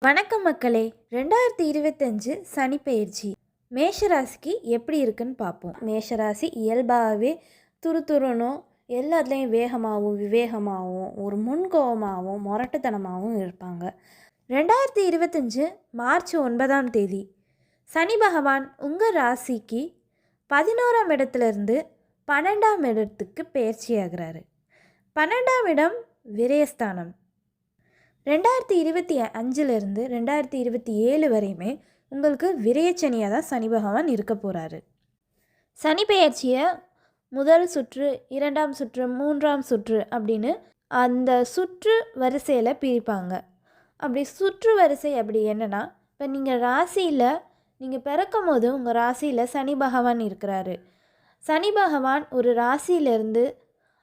வணக்கம் மக்களே. ரெண்டாயிரத்தி இருபத்தஞ்சு சனி பயிற்சி மேஷராசிக்கு எப்படி இருக்குன்னு பார்ப்போம். மேஷராசி இயல்பாகவே துருதுருனும் எல்லாத்துலேயும் வேகமாகவும் விவேகமாகவும் ஒரு முன்கோபமாகவும் முரட்டுத்தனமாகவும் இருப்பாங்க. ரெண்டாயிரத்தி இருபத்தஞ்சு மார்ச் ஒன்பதாம் தேதி. சனி பகவான் உங்கள் ராசிக்கு பதினோராம் இடத்துலேருந்து பன்னெண்டாம் இடத்துக்கு பயிற்சி ஆகிறாரு. பன்னெண்டாம் இடம் விரயஸ்தானம். ரெண்டாயிரத்தி இருபத்தி அஞ்சுலேருந்து ரெண்டாயிரத்தி இருபத்தி ஏழு வரையுமே உங்களுக்கு விரயச்சனியாக தான் சனி பகவான் இருக்க போகிறாரு சனி பெயர்ச்சியை முதல் சுற்று இரண்டாம் சுற்று மூன்றாம் சுற்று அப்படின்னு அந்த சுற்று வரிசையில் பிரிப்பாங்க. அப்படி சுற்று வரிசை அப்படி என்னென்னா இப்போ நீங்கள் ராசியில் நீங்கள் பிறக்கும் போது உங்கள் ராசியில் சனி பகவான் இருக்கிறாரு. சனி பகவான் ஒரு ராசியிலேருந்து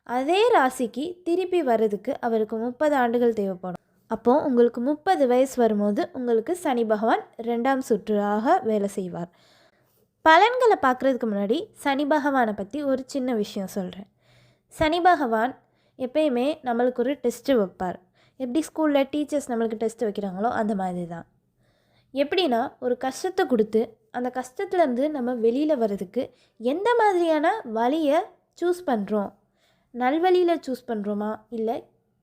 அதே ராசிக்கு திருப்பி வர்றதுக்கு அவருக்கு முப்பது ஆண்டுகள் தேவைப்படும். அப்போது உங்களுக்கு முப்பது வயசு வரும்போது உங்களுக்கு சனி பகவான் ரெண்டாம் சுற்றாக வேலை செய்வார். பலன்களை பார்க்குறதுக்கு முன்னாடி சனி பகவானை பற்றி ஒரு சின்ன விஷயம் சொல்கிறேன் சனி பகவான் எப்பயுமே நம்மளுக்கு ஒரு டெஸ்ட்டு வைப்பார். எப்படி ஸ்கூலில் டீச்சர்ஸ் நம்மளுக்கு டெஸ்ட் வைக்கிறாங்களோ அந்த மாதிரி தான் எப்படின்னா ஒரு கஷ்டத்தை கொடுத்து அந்த கஷ்டத்துலேருந்து நம்ம வெளியில் வர்றதுக்கு எந்த மாதிரியான வழியை சூஸ் பண்ணுறோம் நல்வழியில் சூஸ் பண்ணுறோமா இல்லை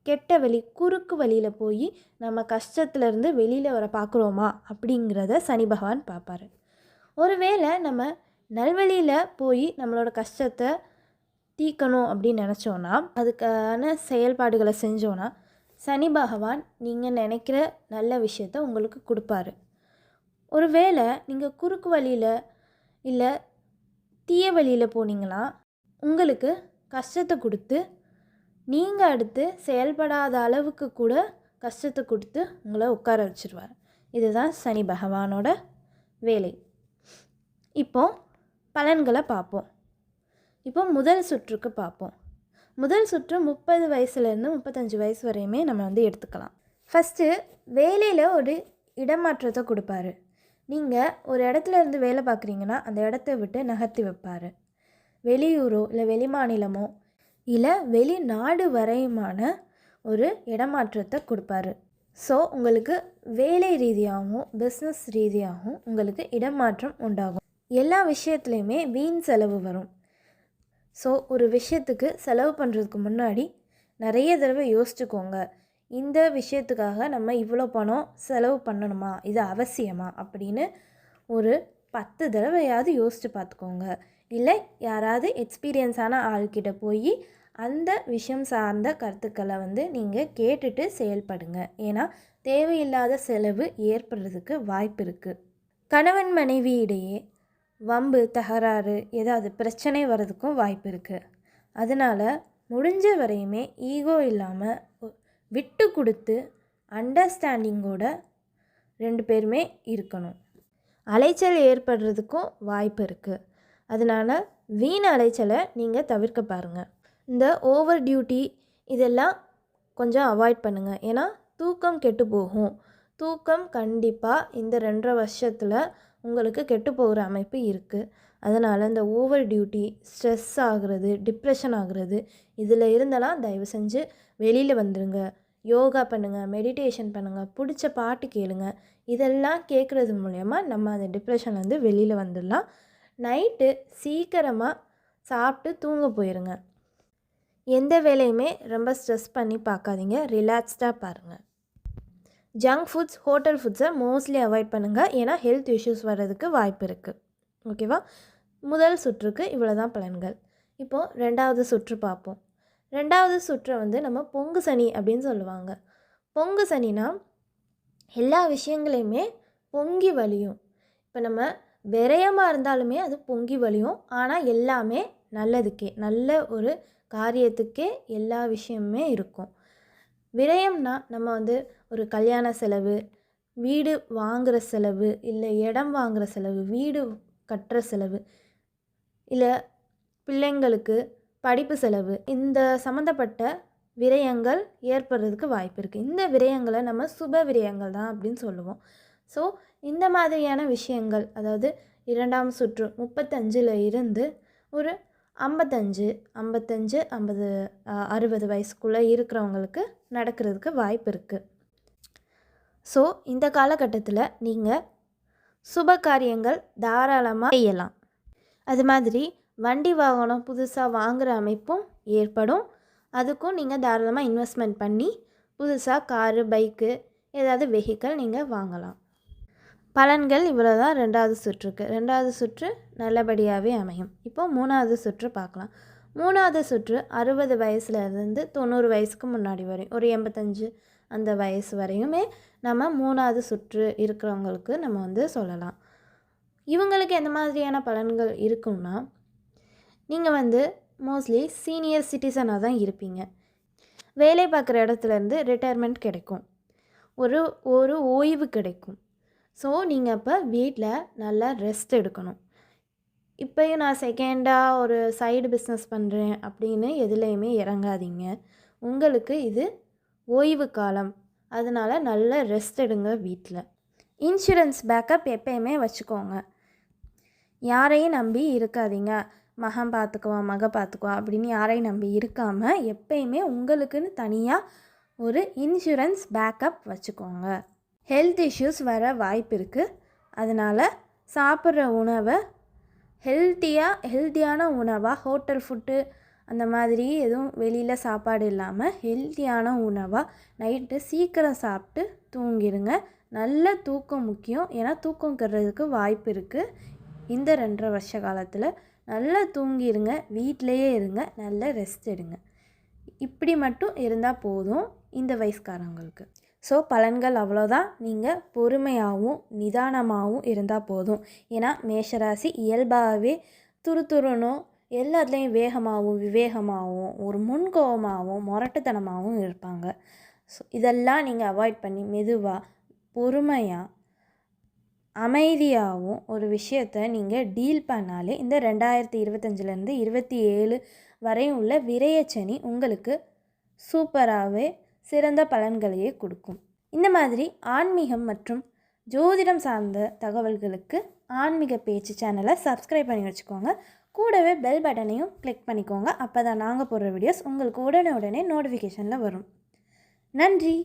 கெட்ட வழி குறுக்கு வழியில் போய் நம்ம கஷ்டத்துலேருந்து வெளியில் வர பார்க்குறோமா அப்படிங்கிறத சனி பகவான் பார்ப்பாரு ஒருவேளை நம்ம நல்வழியில் போய் நம்மளோட கஷ்டத்தை தீர்க்கணும் அப்படின்னு நினச்சோன்னா அதுக்கான செயல்பாடுகளை செஞ்சோன்னா சனி பகவான் நீங்கள் நினைக்கிற நல்ல விஷயத்த உங்களுக்கு கொடுப்பாரு. ஒருவேளை நீங்கள் குறுக்கு வழியில் இல்லை தீய வழியில் போனீங்கன்னா உங்களுக்கு கஷ்டத்தை கொடுத்து நீங்கள் அடுத்து செயல்படாத அளவுக்கு கூட கஷ்டத்தை கொடுத்து உங்களை உட்கார வச்சிருவார். இதுதான் சனி பகவானோட வேலை. இப்போ பலன்களை பார்ப்போம். இப்போ முதல் சுற்றுக்கு பார்ப்போம். முதல் சுற்று முப்பது வயசுலேருந்து முப்பத்தஞ்சு வயசு வரையுமே நம்ம வந்து எடுத்துக்கலாம். ஃபஸ்ட்டு வேலையில் ஒரு இடமாற்றத்தை கொடுப்பாரு. நீங்கள் ஒரு இடத்துல இருந்து வேலை பார்க்குறீங்கன்னா அந்த இடத்த விட்டு நகர்த்தி வைப்பார். வெளியூரோ இல்லை வெளிமாநிலமோ இல்லை வெளிநாடு வரையுமான ஒரு இடமாற்றத்தை கொடுப்பாரு. ஸோ உங்களுக்கு வேலை ரீதியாகவும் பிஸ்னஸ் ரீதியாகவும் உங்களுக்கு இடமாற்றம் உண்டாகும். எல்லா விஷயத்துலையுமே வீண் செலவு வரும். ஸோ ஒரு விஷயத்துக்கு செலவு பண்ணுறதுக்கு முன்னாடி நிறைய தடவை யோசிச்சுக்கோங்க. இந்த விஷயத்துக்காக நம்ம இவ்வளோ பணம் செலவு பண்ணணுமா? இது அவசியமா? அப்படின்னு ஒரு பத்து தடவையாவது யோசித்து பார்த்துக்கோங்க. இல்லை யாராவது எக்ஸ்பீரியன்ஸான ஆள்கிட்ட போய் அந்த விஷயம் சார்ந்த கருத்துக்களை வந்து நீங்கள் கேட்டுட்டு செயல்படுங்க. ஏன்னா தேவையில்லாத செலவு ஏற்படுறதுக்கு வாய்ப்பு இருக்குது கணவன் மனைவி இடையே வம்பு தகராறு ஏதாவது பிரச்சனை வர்றதுக்கும் வாய்ப்பு இருக்குது அதனால் முடிஞ்ச வரையுமே ஈகோ இல்லாமல் விட்டு கொடுத்து அண்டர்ஸ்டாண்டிங்கோட ரெண்டு பேருமே இருக்கணும். அலைச்சல் ஏற்படுறதுக்கும் வாய்ப்பு இருக்குது அதனால் வீண் அலைச்சலை நீங்கள் தவிர்க்க பாருங்கள் இந்த ஓவர் டியூட்டி இதெல்லாம் கொஞ்சம் அவாய்ட் பண்ணுங்கள் ஏன்னா தூக்கம் கெட்டு போகும். தூக்கம் கண்டிப்பாக இந்த ரெண்டரை வருஷத்தில் உங்களுக்கு கெட்டு போகிற அமைப்பு இருக்குது அதனால் இந்த ஓவர் டியூட்டி ஸ்ட்ரெஸ் ஆகிறது டிப்ரெஷன் ஆகிறது இதில் இருந்தெல்லாம் தயவு செஞ்சு வெளியில் வந்துடுங்க யோகா பண்ணுங்கள் மெடிடேஷன் பண்ணுங்கள் பிடிச்ச பாட்டு கேளுங்க. இதெல்லாம் கேட்குறது மூலயமா நம்ம அந்த டிப்ரெஷன்லேருந்து வெளியில் வந்துடலாம். நைட்டு சீக்கிரமாக சாப்பிட்டு தூங்க போயிருங்க. எந்த வேலையுமே ரொம்ப ஸ்ட்ரெஸ் பண்ணி பார்க்காதீங்க ரிலாக்ஸ்டாக பாருங்கள் ஜங்க் ஃபுட்ஸ் ஹோட்டல் ஃபுட்ஸை மோஸ்ட்லி அவாய்ட் பண்ணுங்கள் ஏன்னா ஹெல்த் இஷ்யூஸ் வர்றதுக்கு வாய்ப்பு இருக்குது ஓகேவா முதல் சுற்றுக்கு இவ்வளோ தான் பலன்கள். இப்போது ரெண்டாவது சுற்று பார்ப்போம். ரெண்டாவது சுற்றை வந்து நம்ம பொங்கு சனி அப்படின்னு சொல்லுவாங்க. பொங்கு சனினா எல்லா விஷயங்களையுமே பொங்கி வலியும் இப்போ நம்ம விரயமாக இருந்தாலுமே அது பொங்கி வலியும் ஆனால் எல்லாமே நல்லதுக்கே நல்ல ஒரு காரியத்துக்கே எல்லா விஷயமுமே இருக்கும். விரயம்னா நம்ம வந்து ஒரு கல்யாண செலவு வீடு வாங்குகிற செலவு இல்லை இடம் வாங்குகிற செலவு வீடு கட்டுற செலவு இல்லை பிள்ளைங்களுக்கு படிப்பு செலவு இந்த சம்மந்தப்பட்ட விரயங்கள் ஏற்படுறதுக்கு வாய்ப்பு இருக்குது இந்த விரயங்களை நம்ம சுப விரயங்கள் தான் அப்படின்னு சொல்லுவோம். ஸோ இந்த மாதிரியான விஷயங்கள் அதாவது இரண்டாம் சுற்று முப்பத்தஞ்சில் இருந்து ஒரு ஐம்பத்தஞ்சு ஐம்பத்தஞ்சு ஐம்பது அறுபது வயசுக்குள்ளே இருக்கிறவங்களுக்கு நடக்கிறதுக்கு வாய்ப்பு இருக்குது ஸோ இந்த காலகட்டத்தில் நீங்கள் சுப காரியங்கள் தாராளமாக செய்யலாம். அது மாதிரி வண்டி வாகனம் புதுசாக வாங்குகிற அமைப்பும் ஏற்படும். அதுக்கும் நீங்கள் தாராளமாக இன்வெஸ்ட்மெண்ட் பண்ணி புதுசாக காரு பைக்கு ஏதாவது வெஹிக்கிள் நீங்கள் வாங்கலாம். பலன்கள் இவ்வளோ தான் ரெண்டாவது சுற்றுக்கு. ரெண்டாவது சுற்று நல்லபடியாகவே அமையும். இப்போ மூணாவது சுற்று பார்க்கலாம். மூணாவது சுற்று அறுபது வயசுலேருந்து தொண்ணூறு வயசுக்கு முன்னாடி வரையும் ஒரு எண்பத்தஞ்சு அந்த வயசு வரையுமே நம்ம மூணாவது சுற்று இருக்கிறவங்களுக்கு நம்ம வந்து சொல்லலாம். இவங்களுக்கு எந்த மாதிரியான பலன்கள் இருக்கும்னா நீங்கள் வந்து மோஸ்ட்லி சீனியர் சிட்டிசனாக தான் இருப்பீங்க. வேலை பார்க்குற இடத்துலேருந்து ரிட்டையர்மெண்ட் கிடைக்கும். ஒரு ஒரு ஓய்வு கிடைக்கும். ஸோ நீங்கள் அப்போ வீட்டில் நல்லா ரெஸ்ட் எடுக்கணும். இப்போயும் நான் செகண்டாக ஒரு சைடு பிஸ்னஸ் பண்ணுறேன் அப்படின்னு எதுலேயுமே இறங்காதீங்க. உங்களுக்கு இது ஓய்வு காலம். அதனால் நல்ல ரெஸ்ட் எடுங்க வீட்டில் இன்சூரன்ஸ் பேக்கப் எப்பயுமே வச்சுக்கோங்க. யாரையும் நம்பி இருக்காதீங்க. மகன் பார்த்துக்குவான் மக பார்த்துக்குவான் அப்படின்னு யாரையும் நம்பி இருக்காமல் எப்பயுமே உங்களுக்குன்னு தனியாக ஒரு இன்சூரன்ஸ் பேக்கப் வச்சுக்கோங்க. ஹெல்த் இஷ்யூஸ் வர வாய்ப்பு இருக்குது அதனால் சாப்பிட்ற உணவை ஹெல்த்தியாக ஹெல்த்தியான உணவாக ஹோட்டல் ஃபுட்டு அந்த மாதிரி எதுவும் வெளியில் சாப்பாடு இல்லாமல் ஹெல்த்தியான உணவாக நைட்டு சீக்கிரம் சாப்பிட்டு தூங்கிடுங்க நல்ல தூக்கம் முக்கியம். ஏன்னா தூக்கம் கெடுறதுக்கு வாய்ப்பு இருக்குது இந்த ரெண்டரை வருஷ காலத்தில் நல்லா தூங்கிடுங்க வீட்டிலையே இருங்க நல்ல ரெஸ்ட் எடுங்க. இப்படி மட்டும் இருந்தால் போதும் இந்த வயசுக்காரங்களுக்கு. ஸோ பலன்கள் அவ்வளோதான். நீங்கள் பொறுமையாகவும் நிதானமாகவும் இருந்தால் போதும். ஏன்னா மேஷராசி இயல்பாகவே துருதுருனும் எல்லாத்துலேயும் வேகமாகவும் விவேகமாகவும் ஒரு முன்கோபமாகவும் முரட்டுத்தனமாகவும் இருப்பாங்க. ஸோ இதெல்லாம் நீங்கள் அவாய்ட் பண்ணி மெதுவாக பொறுமையாக அமைதியாகவும் ஒரு விஷயத்தை நீங்கள் டீல் பண்ணாலே இந்த ரெண்டாயிரத்தி இருபத்தஞ்சிலேருந்து இருபத்தி ஏழு வரையும் உள்ள விரயச்சனி உங்களுக்கு சூப்பராகவே சிறந்த பலன்களையே கொடுக்கும். இந்த மாதிரி ஆன்மீகம் மற்றும் ஜோதிடம் சார்ந்த தகவல்களுக்கு ஆன்மீக பேச்சு சேனலை சப்ஸ்கிரைப் பண்ணி வச்சுக்கோங்க. கூடவே பெல் பட்டனையும் கிளிக் பண்ணிக்கோங்க. அப்போ தான் நாங்கள் போடுற வீடியோஸ் உங்களுக்கு உடனே உடனே நோட்டிஃபிகேஷனில் வரும். நன்றி!